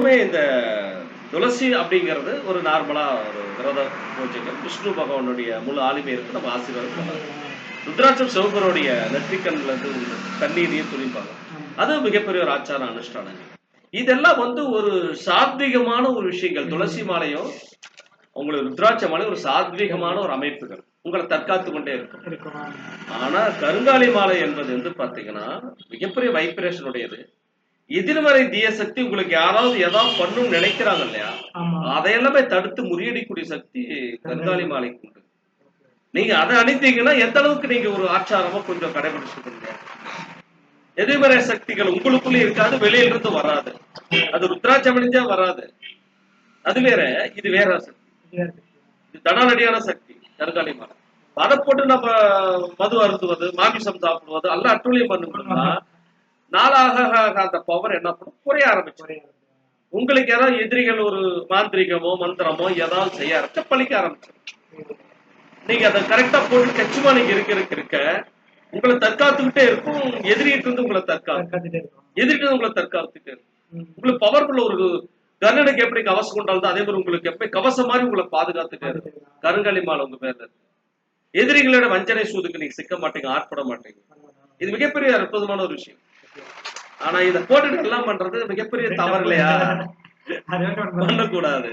எப்பவுமே இந்த துளசி அப்படிங்கிறது ஒரு நார்மலா ஒரு விரத பூஜைகள். விஷ்ணு பகவானுடைய முழு ஆளுமை இருக்கு. நம்ம ஆசீர்வாதம் பண்ணலாம் ருத்ராட்சம் சிவபுரோடைய நெற்றிக்கண்ல இருந்து தண்ணீரையும் துணிப்பாங்க அது மிகப்பெரிய ஒரு ஆச்சார அனுஷ்டானங்கள். இதெல்லாம் வந்து ஒரு சாத்வீகமான ஒரு விஷயங்கள். துளசி மாலையும் உங்களுக்கு ருத்ராட்ச மாலை ஒரு சாத்வீகமான ஒரு அமைப்புகள். உங்களை தற்காத்து கொண்டே இருக்கும். ஆனா கருங்காலி மாலை என்பது வந்து பாத்தீங்கன்னா மிகப்பெரிய வைப்ரேஷன் உடையது. எதிர்மறை தீய சக்தி உங்களுக்கு யாராவது ஏதாவது பண்ணணும்னு நினைக்கிறாங்க இல்லையா? அதையெல்லாமே தடுத்து முறியடிக்கூடிய சக்தி கருங்காலி மாலைக்கு உண்டு. நீங்க அதை அணிந்தீங்கன்னா எந்த அளவுக்கு நீங்க ஒரு ஆச்சாரமா கொஞ்சம் கடைபிடிச்சுக்கீங்க. எதிர்மறை சக்திகள் உங்களுக்குள்ள இருக்காது வெளியில இருந்து வராது. அது ருத்ராட்சம் அணிஞ்சா வராது. அது வேற இது வேற சக்தி. இது தடாலடியான சக்தி கருங்காலி மாலை. அதை போட்டு நம்ம மது அருந்துவது மாமிசம் சாப்பிடுவது எல்லாம் அட்டுழியம் பண்ணோம்னா நாளாக அந்த பவர் என்ன பண்ணும்? குறைய ஆரம்பிச்சு உங்களுக்கு ஏதாவது எதிரிகள் ஒரு மாந்திரிகமோ மந்திரமோ ஏதாவது செய்ய ஆரம்பிச்சா பழிக்க ஆரம்பிச்சு நீங்க அதை கரெக்டா போட்டு கச்சுமா நீங்க இருக்க இருக்க இருக்க உங்களை தற்காத்துக்கிட்டே இருக்கும். எதிரிட்டு இருந்து உங்களை தற்காத்து. எதிரிட்டு உங்களை தற்காத்துக்கிட்டே இருக்கும். உங்களுக்கு பவர்ஃபுல் ஒரு கர்ணனுக்கு எப்படி கவசம் கொண்டாலும் அதே மாதிரி உங்களுக்கு எப்படி கவசம் மாதிரி உங்களை பாதுகாத்துட்டே இருக்கும். கருங்காலி மாலை உங்க பேர்ல இருக்கு. எதிரிகளோட வஞ்சனை சூதுக்கு நீங்க சிக்க மாட்டீங்க ஆட்பட மாட்டீங்க. இது மிகப்பெரிய அற்புதமான ஒரு விஷயம். ஆனா இத போட்டுட்டு எல்லாம் பண்றது மிகப்பெரிய தவறு இல்லையா? பண்ணக்கூடாது.